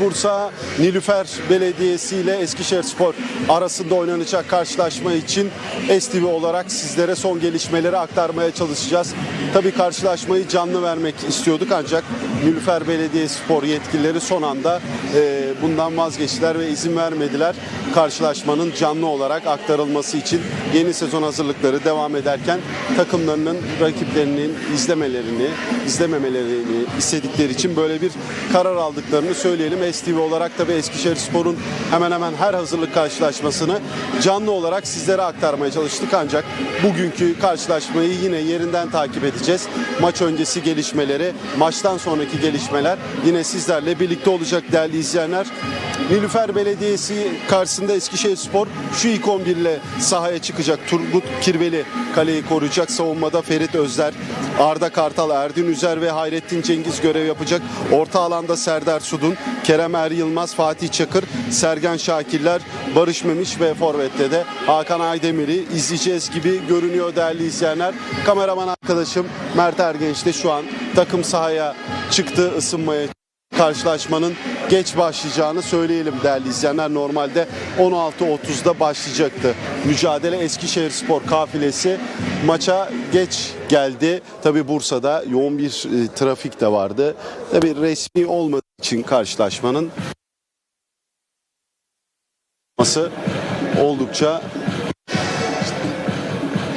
Bursa Nilüfer Belediyesi ile Eskişehir Spor arasında oynanacak karşılaşma için STV olarak sizlere son gelişmeleri aktarmaya çalışacağız. Tabii karşılaşmayı canlı vermek istiyorduk ancak Nilüfer Belediye Spor yetkilileri son anda e, bundan vazgeçtiler ve izin vermediler. Karşılaşmanın canlı olarak aktarılması için yeni sezon hazırlıkları devam ederken takımlarının rakiplerinin izlemelerini, izlememelerini istedikleri için böyle bir karar aldıklarını söyleyelim. STV olarak tabii Eskişehir Spor'un hemen hemen her hazırlık karşılaşmasını canlı olarak sizlere aktarmaya çalıştık ancak bugünkü karşılaşmayı yine yerinden takip edeceğiz. Maç öncesi gelişmeleri, maçtan sonraki gelişmeler yine sizlerle birlikte olacak değerli izleyenler. Nilüfer Belediyesi karşısında Eskişehir Spor şu ilk 11 ile sahaya çıkacak. Turgut Kirveli kaleyi koruyacak. Savunmada Ferit Özler, Arda Kartal, Erdin Üzer ve Hayrettin Cengiz görev yapacak. Orta alanda Serdar Sudun, Kerem Er Yılmaz, Fatih Çakır, Sergen Şakirler, Barış Memiş ve Forvet'te de Hakan Aydemir'i izleyeceğiz gibi görünüyor değerli izleyenler. Kameraman arkadaşım Mert Ergenç de şu an takım sahaya çıktı ısınmaya karşılaşmanın geç başlayacağını söyleyelim değerli izleyenler. Normalde 16.30'da başlayacaktı. Mücadele Eskişehir Spor kafilesi maça geç geldi. Tabi Bursa'da yoğun bir e, trafik de vardı. Tabi resmi olmadığı için karşılaşmanın oldukça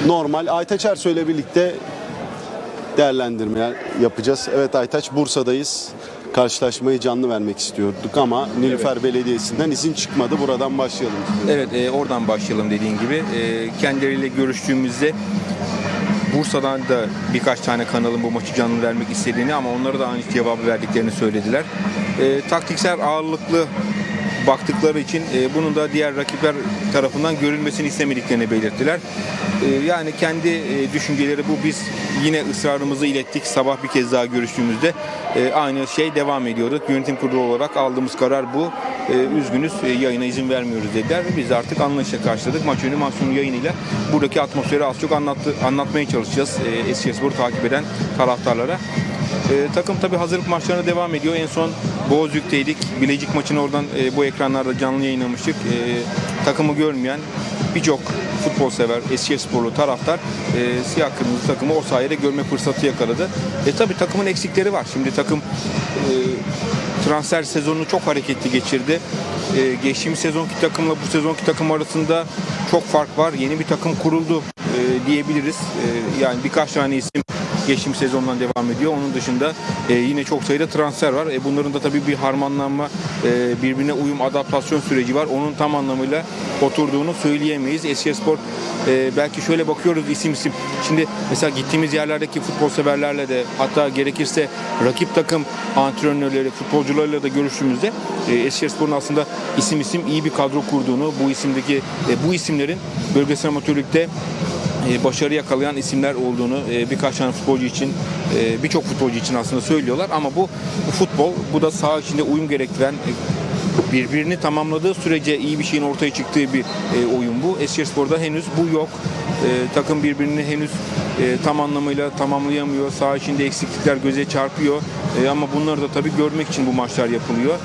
normal. Aytaç Ersoy ile birlikte değerlendirmeler yapacağız. Evet Aytaç Bursa'dayız. Karşılaşmayı canlı vermek istiyorduk ama Nilüfer Belediyesi'nden izin çıkmadı. Buradan başlayalım. Evet e, oradan başlayalım dediğin gibi. E, kendileriyle görüştüğümüzde Bursa'dan da birkaç tane kanalın bu maçı canlı vermek istediğini ama onlara da aynı cevabı verdiklerini söylediler. E, taktiksel ağırlıklı baktıkları için e, bunun da diğer rakipler tarafından görülmesini istemediklerini belirttiler. E, yani kendi e, düşünceleri bu. Biz yine ısrarımızı ilettik. Sabah bir kez daha görüştüğümüzde e, aynı şey devam ediyordu. Yönetim kurulu olarak aldığımız karar bu. E, üzgünüz e, yayına izin vermiyoruz dediler ve biz artık anlayışla karşıladık. Maç önü maç sonu yayınıyla buradaki atmosferi az çok anlattı, anlatmaya çalışacağız e, Eskişehirspor'u takip eden taraftarlara. E, takım tabi hazırlık maçlarına devam ediyor. En son Boğazük'teydik. Bilecik maçını oradan e, bu ekranlarda canlı yayınlamıştık. E, takımı görmeyen birçok futbol sever, Eskişehirsporlu taraftar e, siyah kırmızı takımı o sayede görme fırsatı yakaladı. E tabi takımın eksikleri var. Şimdi takım e, transfer sezonunu çok hareketli geçirdi. E, geçtiğimiz sezonki takımla bu sezonki takım arasında çok fark var. Yeni bir takım kuruldu e, diyebiliriz. E, yani birkaç tane isim geçtiğimiz sezondan devam ediyor. Onun dışında e, yine çok sayıda transfer var. E, bunların da tabii bir harmanlanma, e, birbirine uyum, adaptasyon süreci var. Onun tam anlamıyla oturduğunu söyleyemeyiz. Eskişehirspor e, belki şöyle bakıyoruz isim isim. Şimdi mesela gittiğimiz yerlerdeki futbol severlerle de hatta gerekirse rakip takım antrenörleri, futbolcularıyla da görüştüğümüzde e, Eskişehirspor'un aslında isim isim iyi bir kadro kurduğunu, bu isimdeki e, bu isimlerin bölgesel amatörlükte başarı yakalayan isimler olduğunu e, birkaç tane futbolcu için e, birçok futbolcu için aslında söylüyorlar ama bu, futbol bu da saha içinde uyum gerektiren e, birbirini tamamladığı sürece iyi bir şeyin ortaya çıktığı bir e, oyun bu. Eskişehirspor'da henüz bu yok. E, takım birbirini henüz e, tam anlamıyla tamamlayamıyor. Saha içinde eksiklikler göze çarpıyor. E, ama bunları da tabii görmek için bu maçlar yapılıyor.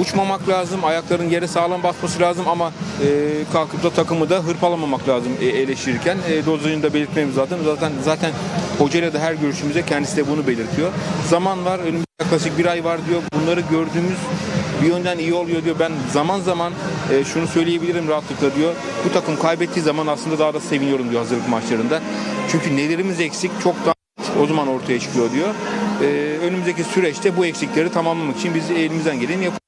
Uçmamak lazım, ayakların yere sağlam basması lazım ama e, kalkıp da takımı da hırpalamamak lazım e, eleştirirken. E, dozajını da belirtmemiz zaten. Zaten zaten hocayla da her görüşümüzde kendisi de bunu belirtiyor. Zaman var, önümüzde yaklaşık bir ay var diyor. Bunları gördüğümüz bir yönden iyi oluyor diyor. Ben zaman zaman e, şunu söyleyebilirim rahatlıkla diyor. Bu takım kaybettiği zaman aslında daha da seviniyorum diyor hazırlık maçlarında. Çünkü nelerimiz eksik çok daha o zaman ortaya çıkıyor diyor. E, önümüzdeki süreçte bu eksikleri tamamlamak için biz elimizden geleni yapıyoruz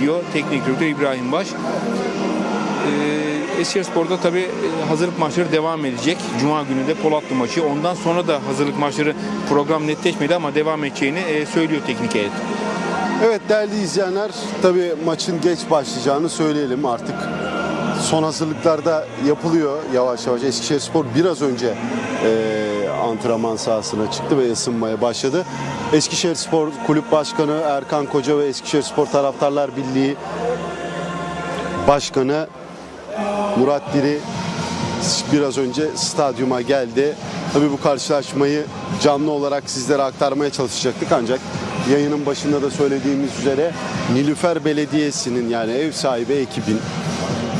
diyor teknik direktör İbrahim Baş. E, Eskişehirspor'da tabii e, hazırlık maçları devam edecek. Cuma günü de Polatlı maçı. Ondan sonra da hazırlık maçları program netleşmedi ama devam edeceğini e, söylüyor teknik heyet. Evet değerli izleyenler tabii maçın geç başlayacağını söyleyelim artık. Son hazırlıklarda yapılıyor yavaş yavaş. Eskişehirspor biraz önce e, antrenman sahasına çıktı ve ısınmaya başladı. Eskişehirspor Kulüp Başkanı Erkan Koca ve Eskişehirspor Taraftarlar Birliği Başkanı Murat Diri biraz önce stadyuma geldi. Tabii bu karşılaşmayı canlı olarak sizlere aktarmaya çalışacaktık ancak yayının başında da söylediğimiz üzere Nilüfer Belediyesi'nin yani ev sahibi ekibin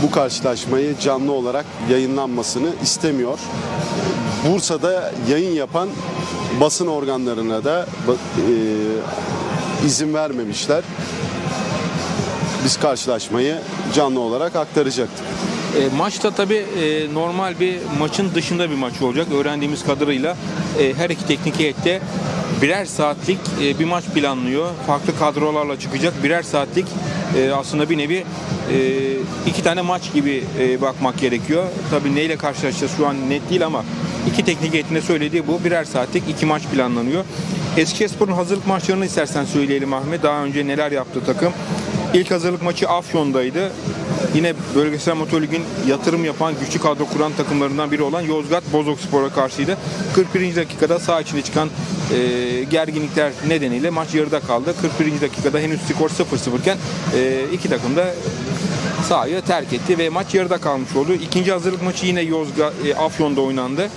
bu karşılaşmayı canlı olarak yayınlanmasını istemiyor. Bursa'da yayın yapan basın organlarına da e, izin vermemişler. Biz karşılaşmayı canlı olarak aktaracaktık. E, maçta tabii e, normal bir maçın dışında bir maç olacak. Öğrendiğimiz kadarıyla e, her iki teknik heyette birer saatlik e, bir maç planlıyor. Farklı kadrolarla çıkacak. Birer saatlik e, aslında bir nevi e, iki tane maç gibi e, bakmak gerekiyor. Tabii neyle karşılaşacağız şu an net değil ama iki teknik heyetinde söylediği bu. Birer saatlik iki maç planlanıyor. Eskişehirspor'un hazırlık maçlarını istersen söyleyelim Ahmet. Daha önce neler yaptı takım? İlk hazırlık maçı Afyon'daydı. Yine bölgesel amatör ligin yatırım yapan, güçlü kadro kuran takımlarından biri olan Yozgat Bozok Spor'a karşıydı. 41. dakikada saha içine çıkan e, gerginlikler nedeniyle maç yarıda kaldı. 41. dakikada henüz skor 0-0 iken e, iki takım da sahayı terk etti ve maç yarıda kalmış oldu. İkinci hazırlık maçı yine Yozgat e, Afyon'da oynandı.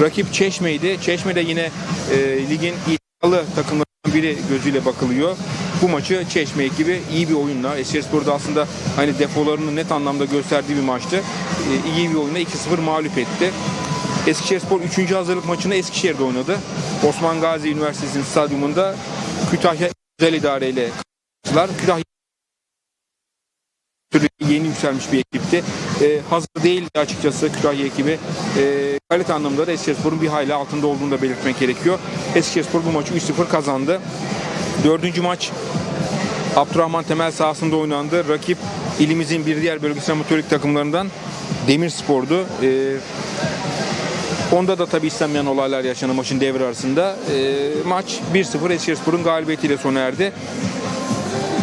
Rakip Çeşme'ydi. Çeşme de yine e, ligin iddialı takımlarından biri gözüyle bakılıyor. Bu maçı Çeşme ekibi iyi bir oyunla, Eskişehirspor'da aslında hani defolarını net anlamda gösterdiği bir maçtı. E, iyi bir oyunla 2-0 mağlup etti. Eskişehirspor 3. hazırlık maçını Eskişehir'de oynadı. Osman Gazi Üniversitesi'nin stadyumunda Kütahya Özel İdare ile karşılaştılar. Kütahya yeni yükselmiş bir ekipti. Ee, hazır değil açıkçası Kütahya ekibi. Ee, kalite anlamında da Eskişehirspor'un bir hayli altında olduğunu da belirtmek gerekiyor. Eskişehirspor bu maçı 3-0 kazandı. Dördüncü maç Abdurrahman Temel sahasında oynandı. Rakip ilimizin bir diğer bölgesel amatörlük takımlarından Demirspor'du. Ee, Onda da tabii istenmeyen olaylar yaşandı maçın devre arasında. Ee, maç 1-0 Eskişehirspor'un galibiyetiyle sona erdi.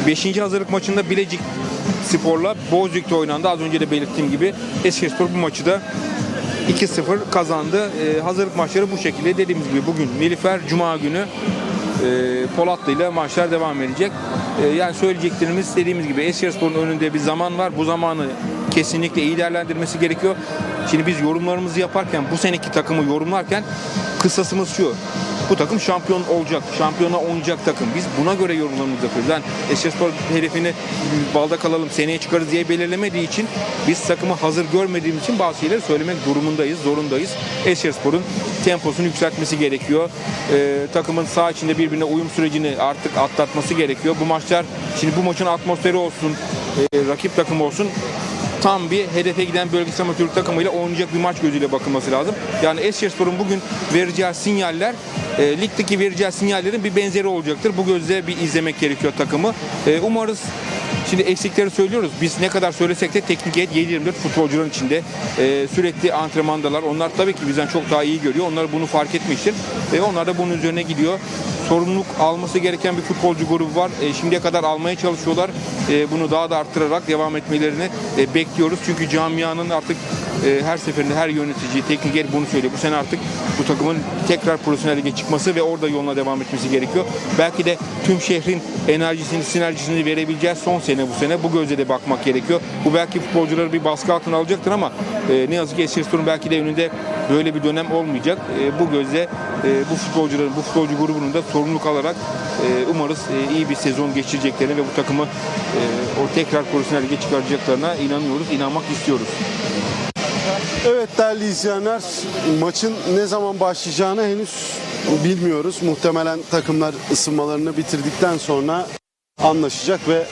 5. hazırlık maçında Bilecik Spor'la Bozüyük'te oynandı. Az önce de belirttiğim gibi Eskişehirspor bu maçı da 2-0 kazandı. Ee, hazırlık maçları bu şekilde. Dediğimiz gibi bugün Nilüfer Cuma günü e, Polatlı ile maçlar devam edecek. E, yani söyleyeceklerimiz dediğimiz gibi Eskişehirspor'un önünde bir zaman var. Bu zamanı kesinlikle iyi değerlendirmesi gerekiyor. Şimdi biz yorumlarımızı yaparken bu seneki takımı yorumlarken kısasımız şu. Bu takım şampiyon olacak, şampiyona oynayacak takım. Biz buna göre yorumlarımızı yapıyoruz. Yani Eskişehirspor hedefini balda kalalım, seneye çıkarız diye belirlemediği için biz takımı hazır görmediğimiz için bazı şeyleri söylemek durumundayız, zorundayız. Eskişehirspor'un temposunu yükseltmesi gerekiyor. Ee, takımın sağ içinde birbirine uyum sürecini artık atlatması gerekiyor. Bu maçlar, şimdi bu maçın atmosferi olsun, e, rakip takım olsun tam bir hedefe giden bölgesel amatörlük takımıyla oynayacak bir maç gözüyle bakılması lazım. Yani Eskişehirspor'un bugün vereceği sinyaller e, ligdeki vereceği sinyallerin bir benzeri olacaktır. Bu gözle bir izlemek gerekiyor takımı. E, umarız Şimdi eksikleri söylüyoruz. Biz ne kadar söylesek de teknik heyet 7-24 futbolcuların içinde e, sürekli antrenmandalar. Onlar tabii ki bizden çok daha iyi görüyor. Onlar bunu fark etmiştir. E, onlar da bunun üzerine gidiyor. Sorumluluk alması gereken bir futbolcu grubu var. E, şimdiye kadar almaya çalışıyorlar. E, bunu daha da arttırarak devam etmelerini e, bekliyoruz. Çünkü camianın artık e, her seferinde her yönetici, teknik heyet bunu söylüyor. Bu sene artık bu takımın tekrar profesyonel lige çıkması ve orada yoluna devam etmesi gerekiyor. Belki de tüm şehrin enerjisini, sinerjisini verebileceği son sene bu sene. Bu gözle de bakmak gerekiyor. Bu belki futbolcuları bir baskı altına alacaktır ama e, ne yazık ki Eskişehirspor'un belki de önünde böyle bir dönem olmayacak. E, bu gözle e, bu futbolcuların, bu futbolcu grubunun da sorumluluk alarak e, umarız e, iyi bir sezon geçireceklerine ve bu takımı e, o tekrar profesyonel lige çıkaracaklarına inanıyoruz, inanmak istiyoruz. Evet değerli izleyenler maçın ne zaman başlayacağını henüz bilmiyoruz. Muhtemelen takımlar ısınmalarını bitirdikten sonra anlaşacak ve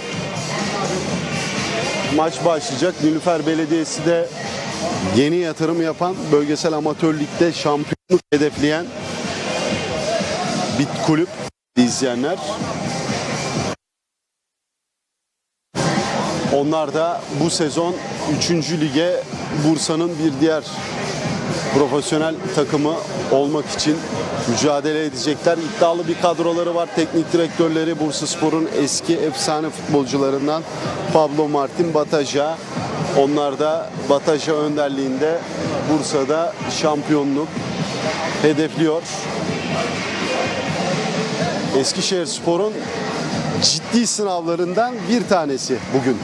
maç başlayacak. Nilüfer Belediyesi de yeni yatırım yapan bölgesel amatör ligde şampiyonluk hedefleyen bir kulüp izleyenler. Onlar da bu sezon 3. lige Bursa'nın bir diğer profesyonel takımı olmak için mücadele edecekler. İddialı bir kadroları var. Teknik direktörleri Bursa Spor'un eski efsane futbolcularından Pablo Martin Bataja. Onlar da Bataja önderliğinde Bursa'da şampiyonluk hedefliyor. Eskişehir Spor'un ciddi sınavlarından bir tanesi bugün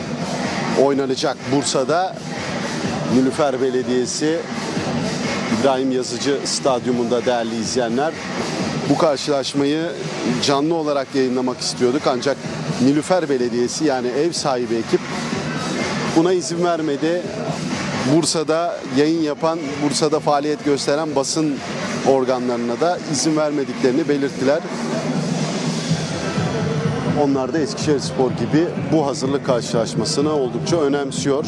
oynanacak Bursa'da. Nilüfer Belediyesi İbrahim Yazıcı Stadyumunda değerli izleyenler. Bu karşılaşmayı canlı olarak yayınlamak istiyorduk ancak Nilüfer Belediyesi yani ev sahibi ekip buna izin vermedi. Bursa'da yayın yapan, Bursa'da faaliyet gösteren basın organlarına da izin vermediklerini belirttiler. Onlar da Eskişehir Spor gibi bu hazırlık karşılaşmasını oldukça önemsiyor.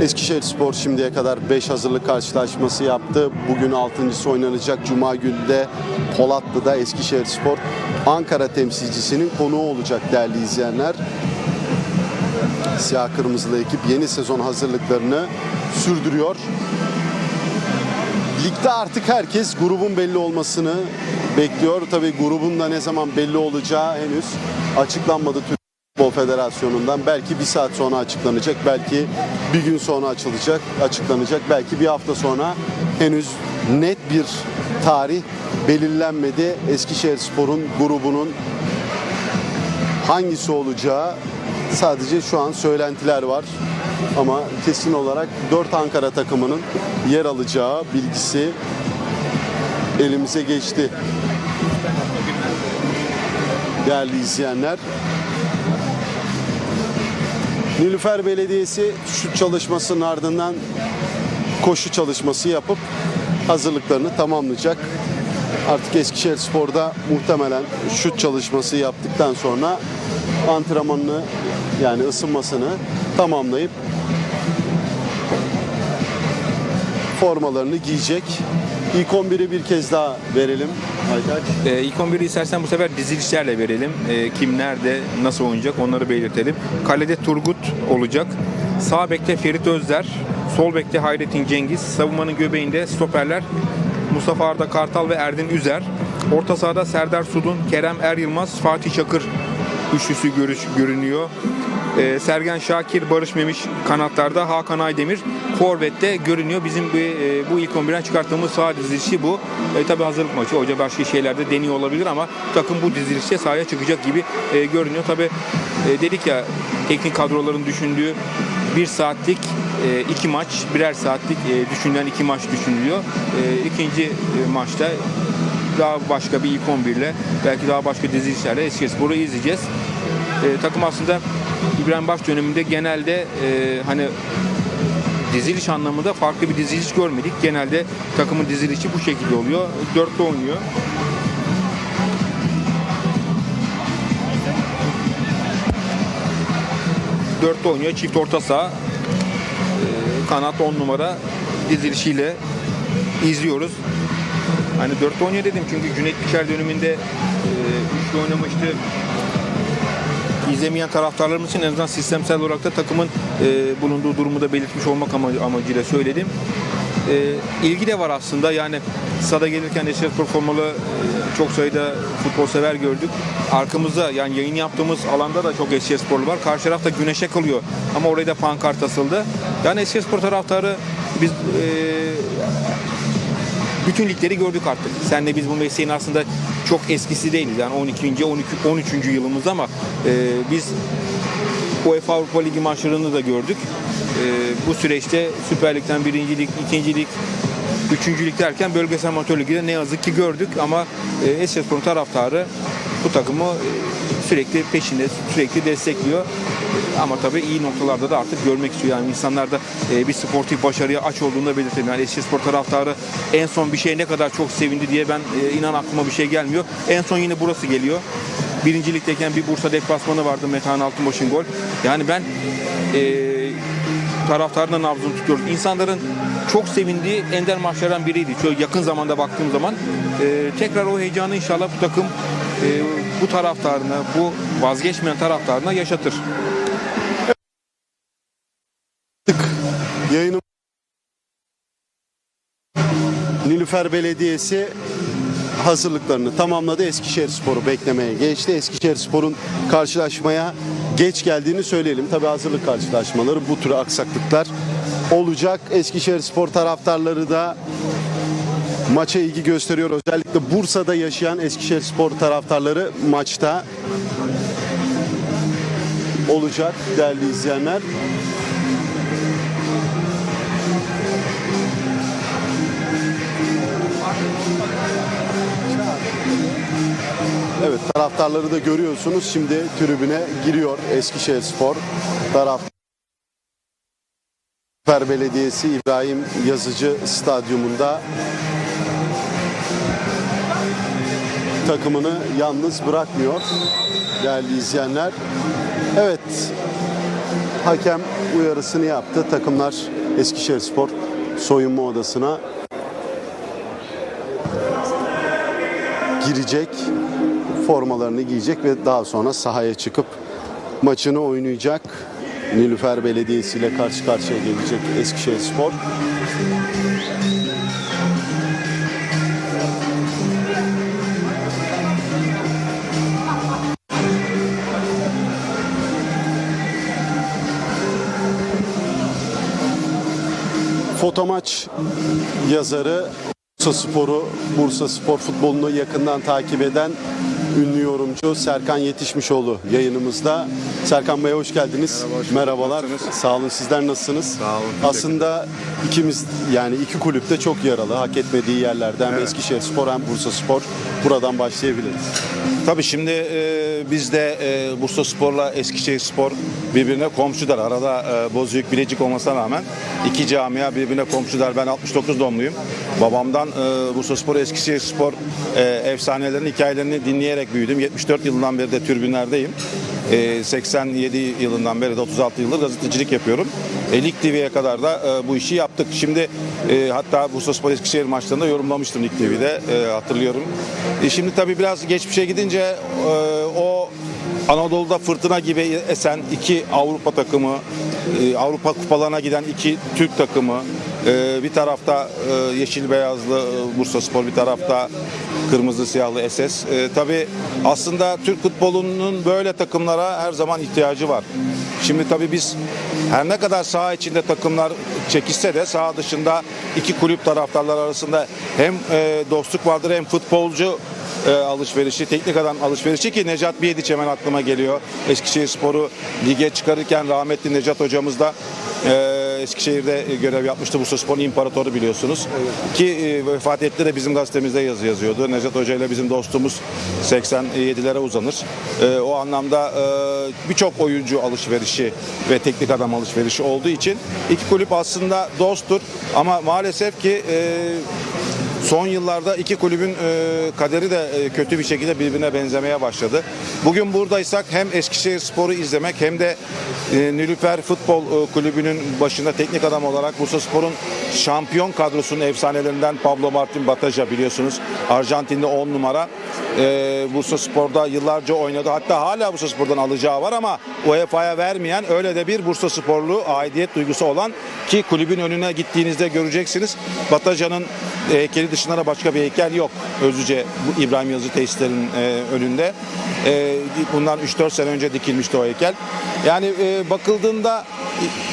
Eskişehir Spor şimdiye kadar 5 hazırlık karşılaşması yaptı. Bugün 6.sı oynanacak Cuma günü de Polatlı'da Eskişehir Spor Ankara temsilcisinin konuğu olacak değerli izleyenler. Siyah Kırmızılı ekip yeni sezon hazırlıklarını sürdürüyor. Ligde artık herkes grubun belli olmasını bekliyor. Tabii grubun da ne zaman belli olacağı henüz açıklanmadı Türk Futbol Federasyonu'ndan. Belki bir saat sonra açıklanacak, belki bir gün sonra açılacak, açıklanacak, belki bir hafta sonra henüz net bir tarih belirlenmedi. Eskişehir Spor'un grubunun hangisi olacağı sadece şu an söylentiler var. Ama kesin olarak 4 Ankara takımının yer alacağı bilgisi elimize geçti. Değerli izleyenler. Nilüfer Belediyesi şut çalışmasının ardından koşu çalışması yapıp hazırlıklarını tamamlayacak. Artık Eskişehir Spor'da muhtemelen şut çalışması yaptıktan sonra antrenmanını yani ısınmasını tamamlayıp formalarını giyecek. İlk 11'i bir kez daha verelim Aytaç. Ee, ilk 11'i istersen bu sefer dizilişlerle verelim. Ee, kim nerede, nasıl oynayacak onları belirtelim. Kalede Turgut olacak. Sağ bekte Ferit Özder. Sol bekte Hayrettin Cengiz. Savunmanın göbeğinde stoperler Mustafa Arda Kartal ve Erdin Üzer. Orta sahada Serdar Sudun, Kerem Er Yılmaz, Fatih Çakır üçlüsü görüş, görünüyor. Ee, Sergen Şakir, Barış Memiş kanatlarda, Hakan Aydemir forvette görünüyor. Bizim bu, e, bu ilk 11'den çıkarttığımız sağ dizilişi bu. E, tabii hazırlık maçı. Hoca başka şeylerde deniyor olabilir ama takım bu dizilişte sahaya çıkacak gibi e, görünüyor. Tabii e, dedik ya teknik kadroların düşündüğü bir saatlik e, iki maç, birer saatlik e, düşünülen iki maç düşünülüyor. E, ikinci e, maçta daha başka bir ilk 11 ile belki daha başka dizilişlerle Eskişehirspor'u izleyeceğiz. E, takım aslında İbrahim Baş döneminde genelde e, hani diziliş anlamında farklı bir diziliş görmedik. Genelde takımın dizilişi bu şekilde oluyor. Dörtlü oynuyor. Dörtlü oynuyor. Çift orta saha. E, kanat 10 numara dizilişiyle izliyoruz. Hani dörtlü oynuyor dedim çünkü Cüneyt Biçer döneminde e, üçlü oynamıştı izlemeyen taraftarlarımız için en azından sistemsel olarak da takımın e, bulunduğu durumu da belirtmiş olmak amacı, amacıyla söyledim. E, ilgi de var aslında yani stada gelirken Eskişehir formalı e, çok sayıda futbol sever gördük. Arkamızda yani yayın yaptığımız alanda da çok Eskişehir sporlu var. Karşı tarafta güneşe kalıyor ama oraya da pankart asıldı. Yani Eskişehir spor taraftarı biz e, bütün ligleri gördük artık. Senle biz bu mesleğin aslında çok eskisi değiliz. Yani 12. 12. 13. yılımız ama e, biz UEFA Avrupa Ligi maçlarını da gördük. E, bu süreçte Süper Lig'den 1. Lig, 2. Lig, 3. Lig derken bölgesel amatör ligde ne yazık ki gördük ama e, Eskişehirspor'un taraftarı bu takımı e, sürekli peşinde, sürekli destekliyor. Ama tabii iyi noktalarda da artık görmek istiyor. Yani insanlar da e, bir sportif başarıya aç olduğunu da belirtelim. Yani Eskişehirspor taraftarı en son bir şey ne kadar çok sevindi diye ben e, inan aklıma bir şey gelmiyor. En son yine burası geliyor. Birinci ligdeyken bir Bursa deplasmanı vardı Metehan Altınbaş'ın gol. Yani ben e, taraftarın nabzını tutuyoruz. İnsanların çok sevindiği ender maçlardan biriydi. Şöyle yakın zamanda baktığım zaman e, tekrar o heyecanı inşallah bu takım e, bu taraftarına, bu vazgeçmeyen taraftarına yaşatır. Yayını Nilüfer Belediyesi hazırlıklarını tamamladı. Eskişehir Spor'u beklemeye geçti. Eskişehir Spor'un karşılaşmaya geç geldiğini söyleyelim. Tabi hazırlık karşılaşmaları bu tür aksaklıklar olacak. Eskişehir Spor taraftarları da maça ilgi gösteriyor. Özellikle Bursa'da yaşayan Eskişehir Spor taraftarları maçta olacak değerli izleyenler. Evet taraftarları da görüyorsunuz. Şimdi tribüne giriyor Eskişehir Spor. Taraf Süper Belediyesi İbrahim Yazıcı Stadyumunda takımını yalnız bırakmıyor değerli izleyenler. Evet hakem uyarısını yaptı. Takımlar Eskişehir Spor soyunma odasına girecek. Formalarını giyecek ve daha sonra sahaya çıkıp maçını oynayacak. Nilüfer Belediyesi ile karşı karşıya gelecek Eskişehir Spor. Fotomaç yazarı Bursa Spor'u, Bursa Spor futbolunu yakından takip eden ünlü yorumcu Serkan Yetişmişoğlu yayınımızda. Serkan Bey hoş geldiniz. Merhabalar. Sağ olun. Sizler nasılsınız? Sağ olun, Aslında ikimiz yani iki kulüp de çok yaralı. Hak etmediği yerlerden hem Eskişehir Spor hem Bursa Spor. Buradan başlayabiliriz. Tabii şimdi e, biz de e, Bursa Spor'la Eskişehir Spor birbirine komşular. Arada e, Bozüyük Bilecik olmasına rağmen iki camia birbirine komşular. Ben 69 doğumluyum. Babamdan e, Bursa Spor, Eskişehir Spor e, efsanelerini, hikayelerini dinleyerek büyüdüm. 74 yılından beri de tribünlerdeyim. E, 87 yılından beri de 36 yıldır gazetecilik yapıyorum. E, Lig TV'ye kadar da e, bu işi yaptık. Şimdi e, hatta Bursa Spor Eskişehir maçlarında yorumlamıştım Lig TV'de e, hatırlıyorum. E, şimdi tabii biraz geçmişe gidince o Anadolu'da fırtına gibi esen iki Avrupa takımı, Avrupa kupalarına giden iki Türk takımı, bir tarafta e, yeşil beyazlı e, Bursa Spor, bir tarafta kırmızı siyahlı SS. E, tabii aslında Türk futbolunun böyle takımlara her zaman ihtiyacı var. Şimdi tabii biz her ne kadar saha içinde takımlar çekişse de saha dışında iki kulüp taraftarlar arasında hem e, dostluk vardır hem futbolcu e, alışverişi, teknik adam alışverişi ki Necat Biyediç hemen aklıma geliyor. Eskişehir Sporu lige çıkarırken rahmetli Necat hocamız da Eskişehir'de görev yapmıştı. Bursa Spor'un imparatoru biliyorsunuz. Ki e, vefat etti de bizim gazetemizde yazı yazıyordu. Necat Hoca ile bizim dostluğumuz 87'lere uzanır. E, o anlamda e, birçok oyuncu alışverişi ve teknik adam alışverişi olduğu için iki kulüp aslında dosttur. Ama maalesef ki e, Son yıllarda iki kulübün e, kaderi de e, kötü bir şekilde birbirine benzemeye başladı. Bugün buradaysak hem Eskişehir Spor'u izlemek hem de e, Nilüfer Futbol e, Kulübü'nün başında teknik adam olarak Bursa Spor'un şampiyon kadrosunun efsanelerinden Pablo Martin Bataja biliyorsunuz. Arjantin'de 10 numara. E, Bursa Spor'da yıllarca oynadı. Hatta hala Bursa Spor'dan alacağı var ama UEFA'ya vermeyen öyle de bir Bursa Sporlu aidiyet duygusu olan ki kulübün önüne gittiğinizde göreceksiniz. Bataja'nın heykeli dışında da başka bir heykel yok. Özlüce bu İbrahim Yazı tesislerinin e, önünde. E, bundan 3-4 sene önce dikilmişti o heykel. Yani e, bakıldığında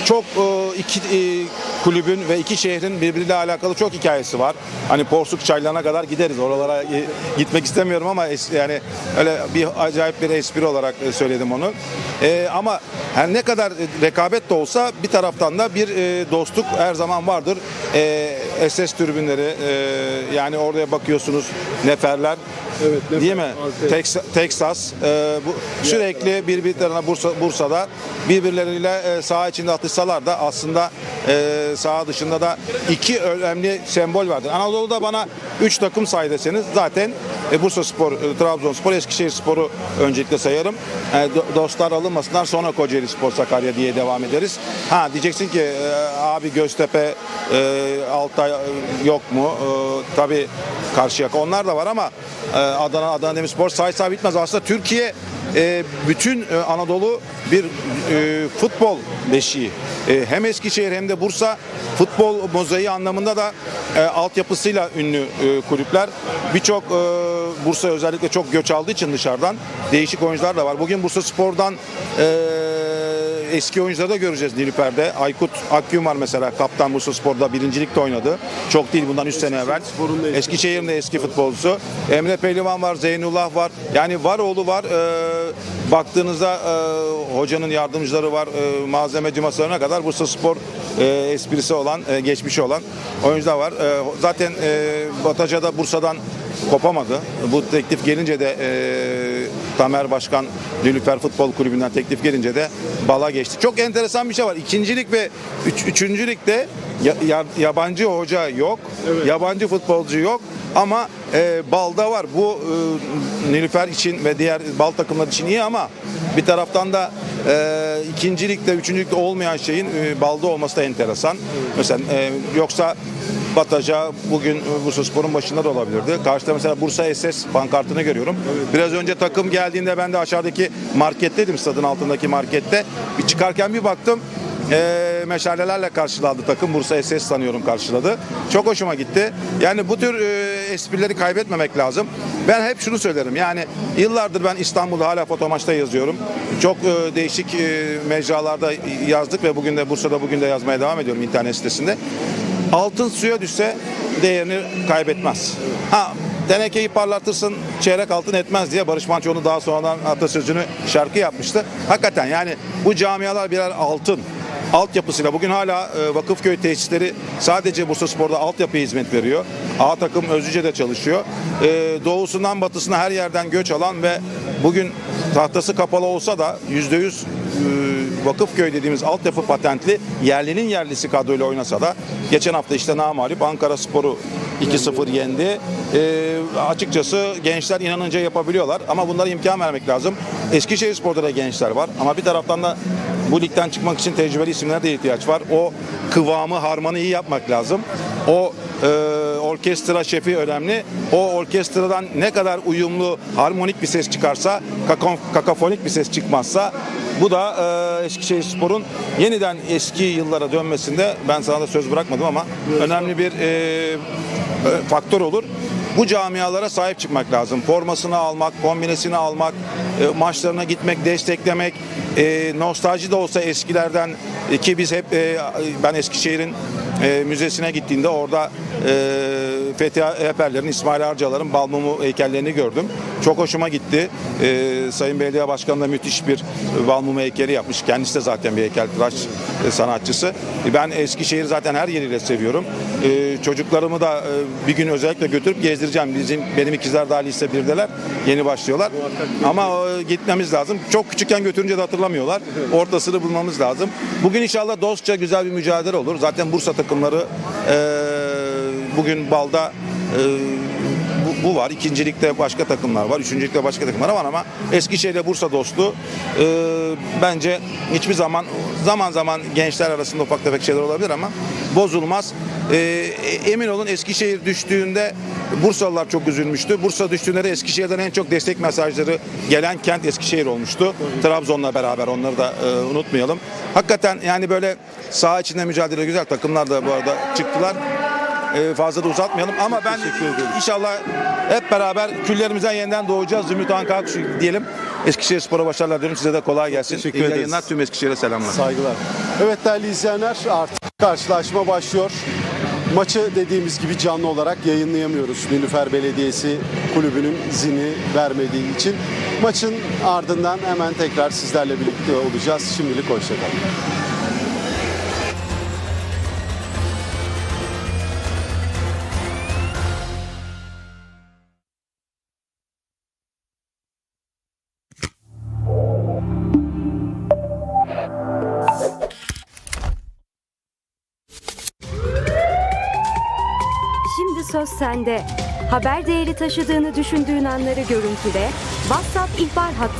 çok e, iki e, kulübün ve iki şehrin birbiriyle alakalı çok hikayesi var. Hani Porsuk çaylarına kadar gideriz. Oralara e, gitmek istemiyorum ama es- yani öyle bir acayip bir espri olarak e, söyledim onu. E, ama her ne kadar rekabet de olsa bir taraftan da bir e, dostluk her zaman vardır. E, SS tribünleri e, yani oraya bakıyorsunuz neferler. Evet, nefer, değil mi? Texas, Texas e, bu sürekli birbirlerine Bursa, Bursa'da birbirleriyle e, saha içinde atışsalar da aslında e, saha dışında da iki önemli sembol vardır. Anadolu'da bana üç takım say deseniz zaten e, Bursa Spor, Trabzonspor, Eskişehir Spor'u öncelikle sayarım. Do- dostlar alınmasınlar sonra Kocaeli Spor, Sakarya diye devam ederiz. Ha diyeceksin ki abi Göztepe, Altay yok mu? Tabii Karşıyaka onlar da var ama Adana, Adana Demirspor saysa bitmez. Aslında Türkiye bütün Anadolu bir e, futbol beşiği. E, hem Eskişehir hem de Bursa futbol mozaiği anlamında da e, altyapısıyla ünlü e, kulüpler. Birçok e, Bursa özellikle çok göç aldığı için dışarıdan değişik oyuncular da var. Bugün Bursa Spor'dan e, eski oyuncuları da göreceğiz Nilüfer'de. Aykut Akgün var mesela kaptan Bursa Spor'da birincilikte oynadı. Çok değil bundan 3 sene evvel. Eskişehir'in de eski futbolcusu. Emre Pehlivan var, Zeynullah var. Yani var oğlu var. Ee, baktığınızda e, hocanın yardımcıları var, e, malzemeci masalarına kadar Bursa Spor e, esprisi olan, e, geçmişi olan oyuncular var. E, zaten e, Bataca da Bursa'dan kopamadı. Bu teklif gelince de e, Tamer Başkan Nilüfer Futbol Kulübü'nden teklif gelince de bala geçti. Çok enteresan bir şey var. İkincilik ve üç, üçüncülükte ya- ya- yabancı hoca yok, yabancı futbolcu yok ama e, balda var. Bu e, Nilüfer için ve diğer bal takımlar için iyi ama bir taraftan da e, ikincilikte, üçüncülükte olmayan şeyin e, balda olması da enteresan. Mesela e, yoksa Bataja bugün Bursa Spor'un başında da olabilirdi. Karşıda mesela Bursa SS pankartını görüyorum. Biraz önce takım geldiğinde ben de aşağıdaki marketteydim stadın altındaki markette. Bir çıkarken bir baktım e, meşalelerle karşıladı takım. Bursa SS sanıyorum karşıladı. Çok hoşuma gitti. Yani bu tür e, esprileri kaybetmemek lazım. Ben hep şunu söylerim. Yani yıllardır ben İstanbul'da hala fotomaçta yazıyorum. Çok e, değişik e, mecralarda yazdık ve bugün de Bursa'da bugün de yazmaya devam ediyorum internet sitesinde. Altın suya düşse değerini kaybetmez. Ha Tenekeyi parlatırsın çeyrek altın etmez diye Barış Manço onu daha sonradan atasözünü şarkı yapmıştı. Hakikaten yani bu camialar birer altın altyapısıyla bugün hala e, Vakıfköy tesisleri sadece Bursa Spor'da altyapıya hizmet veriyor. A takım Özlüce'de çalışıyor. E, doğusundan batısına her yerden göç alan ve bugün tahtası kapalı olsa da yüzde yüz e, Vakıfköy dediğimiz altyapı patentli yerlinin yerlisi kadroyla oynasa da geçen hafta işte namalip Ankara Sporu 2-0 yendi. E, açıkçası gençler inanınca yapabiliyorlar ama bunlara imkan vermek lazım. Eskişehir Spor'da da gençler var ama bir taraftan da bu ligden çıkmak için tecrübeli isimlere de ihtiyaç var. O kıvamı, harmanı iyi yapmak lazım. O e, orkestra şefi önemli. O orkestradan ne kadar uyumlu, harmonik bir ses çıkarsa, kakon, kakafonik bir ses çıkmazsa bu da e, Eskişehir Spor'un yeniden eski yıllara dönmesinde ben sana da söz bırakmadım ama önemli bir e, e, faktör olur. Bu camialara sahip çıkmak lazım. Formasını almak, kombinesini almak, e, maçlarına gitmek, desteklemek, e, nostalji de olsa eskilerden e, ki biz hep e, ben Eskişehir'in e, müzesine gittiğinde orada e, Fethi Eperler'in, İsmail Arcalar'ın Balmumu heykellerini gördüm. Çok hoşuma gitti. E, Sayın Belediye Başkanı da müthiş bir Balmumu heykeli yapmış. Kendisi de zaten bir heykeltıraş e, sanatçısı. E, ben Eskişehir'i zaten her yeriyle seviyorum. E, çocuklarımı da e, bir gün özellikle götürüp gezdireceğim. Bizim benim ikizler daha lise 1'deler. Yeni başlıyorlar. Ama e, gitmemiz lazım. Çok küçükken götürünce de hatırlamıyorlar. Ortasını bulmamız lazım. Bugün inşallah dostça güzel bir mücadele olur. Zaten Bursa takımları e, bugün balda e, bu, var. İkincilikte başka takımlar var. Üçüncülükte başka takımlar var ama Eskişehir'le Bursa dostluğu e, bence hiçbir zaman zaman zaman gençler arasında ufak tefek şeyler olabilir ama bozulmaz. E, emin olun Eskişehir düştüğünde Bursalılar çok üzülmüştü. Bursa düştüğünde de Eskişehir'den en çok destek mesajları gelen kent Eskişehir olmuştu. Trabzon'la beraber onları da e, unutmayalım. Hakikaten yani böyle saha içinde mücadele güzel. Takımlar da bu arada çıktılar. E, fazla da uzatmayalım ama ben inşallah hep beraber küllerimizden yeniden doğacağız. Zümrüt Ankara diyelim. Eskişehir Spor'a başarılar dilerim. Size de kolay gelsin. Teşekkür İyi ederiz. yayınlar. Tüm Eskişehir'e selamlar. Saygılar. Evet değerli izleyenler artık karşılaşma başlıyor. Maçı dediğimiz gibi canlı olarak yayınlayamıyoruz. Nilüfer Belediyesi kulübünün izini vermediği için. Maçın ardından hemen tekrar sizlerle birlikte olacağız. Şimdilik hoşçakalın. Sende. Haber değeri taşıdığını düşündüğün anları görüntüle, WhatsApp ihbar hattımız